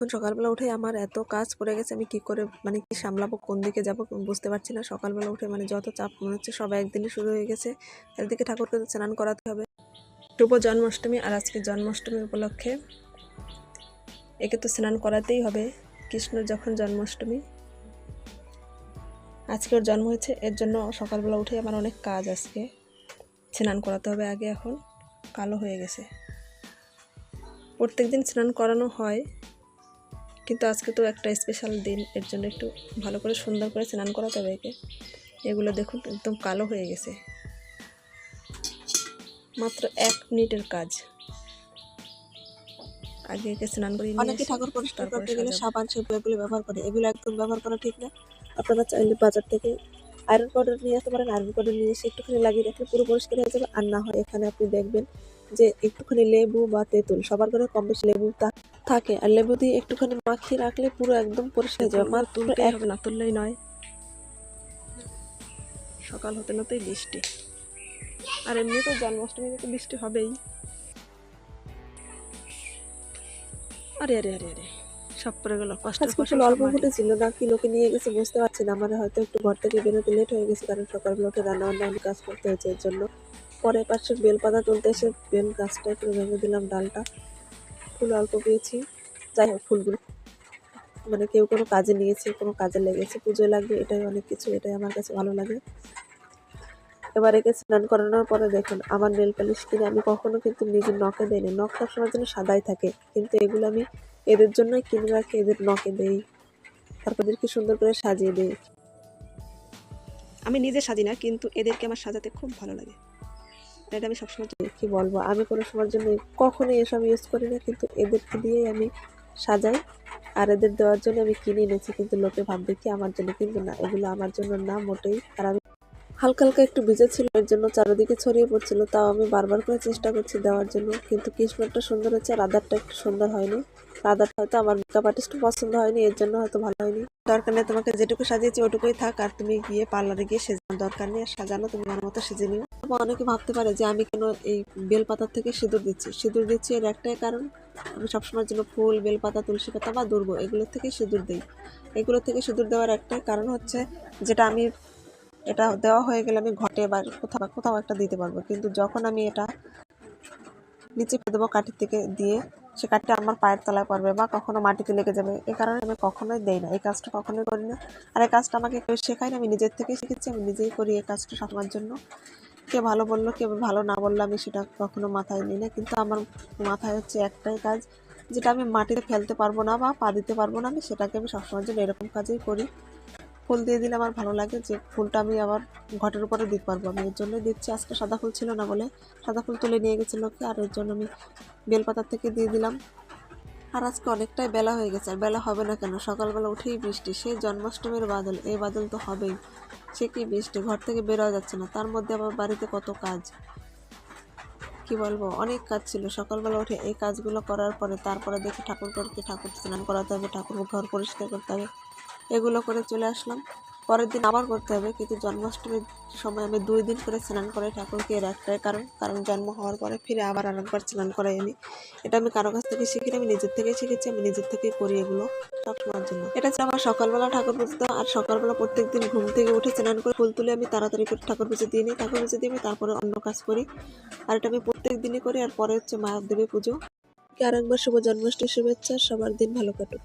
এখন সকালবেলা উঠে আমার এত কাজ পড়ে গেছে, আমি কি করে মানে কি সামলাবো, কোন দিকে যাব বুঝতে পারছি না। সকালবেলা উঠে মানে যত চাপ মনে হচ্ছে সব একদিনই শুরু হয়ে গেছে। একদিকে ঠাকুরকে স্নান করাতে হবে। শুভ জন্মাষ্টমী আর আজকে জন্মাষ্টমী উপলক্ষে একে তো স্নান করাতেই হবে। কৃষ্ণর যখন জন্মাষ্টমী, আজকে ওর জন্ম হয়েছে, এর জন্য সকালবেলা উঠে আমার অনেক কাজ আজকে। স্নান করাতে হবে আগে এখন, কালো হয়ে গেছে। প্রত্যেক দিন স্নান করানো হয়। কিন্তু আজকে তো একটা স্পেশাল দিন এর জন্য একটু ভালো করে সুন্দর করে স্নান করাতে হবে একে। এগুলো দেখুন একদম কালো হয়ে গেছে। মাত্র এক মিনিটের কাজ। আগে একে স্নান করি অনেকে ঠাকুর পরিষ্কার করতে গেলে সাবান শ্যাম্পু এগুলো ব্যবহার করে। এগুলো একদম ব্যবহার করা ঠিক না। আপনারা চাইলে বাজার থেকে আয়রন পাউডার নিয়ে আসতে পারেন। আয়রন পাউডার নিয়ে এসে একটুখানি লাগিয়ে রাখলে পুরো পরিষ্কার হয়ে যাবে। আর না হয় এখানে আপনি দেখবেন যে একটুখানি লেবু বা তেঁতুল সবার ঘরে কম বেশি লেবু থাকে। আর লেবু দিয়ে একটুখানি মাখিয়ে রাখলে পুরো একদম পরিষ্কার হয়ে যাবে। মার তুলতে এক হবে না তুললেই নয়। সকাল হতে নতেই বৃষ্টি। আর এমনি তো জন্মাষ্টমীতে তো বৃষ্টি হবেই। আরে আরে আরে আরে। সব পড়ে গেল কষ্ট ফুল অল্প ফুটেছিল না কি লোকে নিয়ে গেছে বুঝতে পারছি না আমার হয়তো একটু ঘর থেকে বেরোতে লেট হয়ে গেছে কারণ সকালবেলা উঠে রান্না বান্না অনেক কাজ করতে হয়েছে এর জন্য। পরে পাশে বেলপাতা তুলতে এসে বেল গাছটা একটু ভেঙে দিলাম ডালটা। ফুল অল্প পেয়েছি। যাই হোক ফুলগুলো। মানে কেউ কোনো কাজে নিয়েছে কোনো কাজে লেগেছে পুজোয় লাগবে এটাই অনেক কিছু এটাই আমার কাছে ভালো লাগে। এবার একে স্নান করানোর পরে দেখুন আমার নেল পালিশ কিনে আমি কখনো কিন্তু নিজের নখে দেইনি নখ সবসময় যেন সাদাই থাকে কিন্তু এগুলো আমি এদের জন্যই কিনে রাখি এদের নখে দেই। তারপর এদেরকে সুন্দর করে সাজিয়ে দিই। আমি নিজে সাজি না কিন্তু এদেরকে আমার সাজাতে খুব ভালো লাগে। এটা আমি সবসময় কি বলব? আমি কোনো সময়ের জন্য কখনোই এসব ইউজ করি না কিন্তু এদেরকে দিয়েই আমি সাজাই। আর এদের দেওয়ার জন্য আমি কিনে এনেছি কিন্তু লোকে ভাববে কি আমার জন্য কিন্তু না? এগুলো আমার জন্য না মোটেই। আর আমি হালকা হালকা একটু ভিজে ছিল এর জন্য চারিদিকে ছড়িয়ে পড়ছিল, তাও আমি বারবার করে চেষ্টা করছি দেওয়ার জন্য, কিন্তু কৃষ্ণটা সুন্দর হচ্ছে আর আদারটা একটু সুন্দর হয়নি। আদারটা হয়তো আমার মেকআপ আর্টিস্ট পছন্দ হয়নি, এর জন্য হয়তো ভালো হয়নি। দরকার নেই তোমাকে যেটুকু সাজিয়েছি ওটুকুই থাক, আর তুমি গিয়ে পার্লারে গিয়ে সেজানো দরকার নেই আর সাজানো, তুমি আমার মতো সেজে নিও। অনেকে ভাবতে পারে যে আমি কেন এই বেলপাতার থেকে সিঁদুর দিচ্ছি? সিঁদুর দিচ্ছি এর একটাই কারণ, আমি সবসময়ের জন্য ফুল, বেলপাতা, তুলসী পাতা বা দুর্ব এগুলোর থেকে সিঁদুর দিই। এগুলো থেকে সিঁদুর দেওয়ার একটাই কারণ হচ্ছে, যেটা আমি এটা দেওয়া হয়ে গেলে আমি ঘটে বা কোথাও কোথাও একটা দিতে পারব। কিন্তু যখন আমি এটা নিচে ফেলে দেবো কাঠির থেকে দিয়ে, সে কাঠটা আমার পায়ের তলায় পড়বে বা কখনো মাটিতে লেগে যাবে। এই কারণে আমি কখনোই দেই না। এই কাজটা কখনোই করি না। আর এই কাজটা আমাকে কেউ শেখায় না আমি নিজের থেকেই শিখেছি। আমি নিজেই করি এই কাজটা সবার জন্য। কে ভালো বলল, কে ভালো না বলল, আমি সেটা কখনো মাথায় নিই না। কিন্তু আমার মাথায় হচ্ছে একটাই কাজ, যেটা আমি মাটিতে ফেলতে পারব না বা পা দিতে পারব না, আমি সেটাকে আমি সবসময়ের জন্য এরকম কাজেই করি। ফুল দিয়ে দিলে আমার ভালো লাগে যে ফুলটা আমি আবার ঘটের উপরে দিতে পারব। আমি এর জন্যই দিচ্ছি। আজকে সাদা ফুল ছিল না বলে সাদা ফুল তুলে নিয়ে গেছে লোকে আর এর জন্য আমি বেলপাতার থেকে দিয়ে দিলাম। আর আজকে অনেকটাই বেলা হয়ে গেছে, আর বেলা হবে না কেন? সকালবেলা উঠেই বৃষ্টি, সেই জন্মাষ্টমীর বাদল, এই বাদল তো হবেই। সে কি বৃষ্টি? ঘর থেকে বেরোয়া যাচ্ছে না। তার মধ্যে আবার বাড়িতে কত কাজ? কি বলব? অনেক কাজ ছিল। সকালবেলা উঠে এই কাজগুলো করার পরে তারপরে দেখি ঠাকুর ঘরকে ঠাকুর স্নান করাতে হবে ঠাকুর ঘর পরিষ্কার করতে হবে। এগুলো করে চলে আসলাম। পরের দিন আবার করতে হবে, কিন্তু জন্মাষ্টমীর সময় আমি দুই দিন করে স্নান করে ঠাকুরকে একটাই কারণ কারণ জন্ম হওয়ার পরে ফিরে আবার আরেকবার স্নান করাই আমি। এটা আমি কারও কাছ থেকে শিখিনি, আমি নিজের থেকেই শিখেছি, আমি নিজের থেকেই করি এগুলো সবসময়ের জন্য। এটা ছিল আমার সকালবেলা ঠাকুর পুজো আর সকালবেলা প্রত্যেক দিন ঘুম থেকে উঠে স্নান করে ফুল তুলে আমি তাড়াতাড়ি করে ঠাকুর পুজো দিয়ে নিই, ঠাকুর পুজো দিয়ে আমি তারপরে অন্য কাজ করি। আর এটা আমি প্রত্যেক দিনই করি, আর পরে হচ্ছে মায়ের দেবী পুজো। আর একবার শুভ জন্মাষ্টমী শুভেচ্ছা, সবার দিন ভালো কাটুক।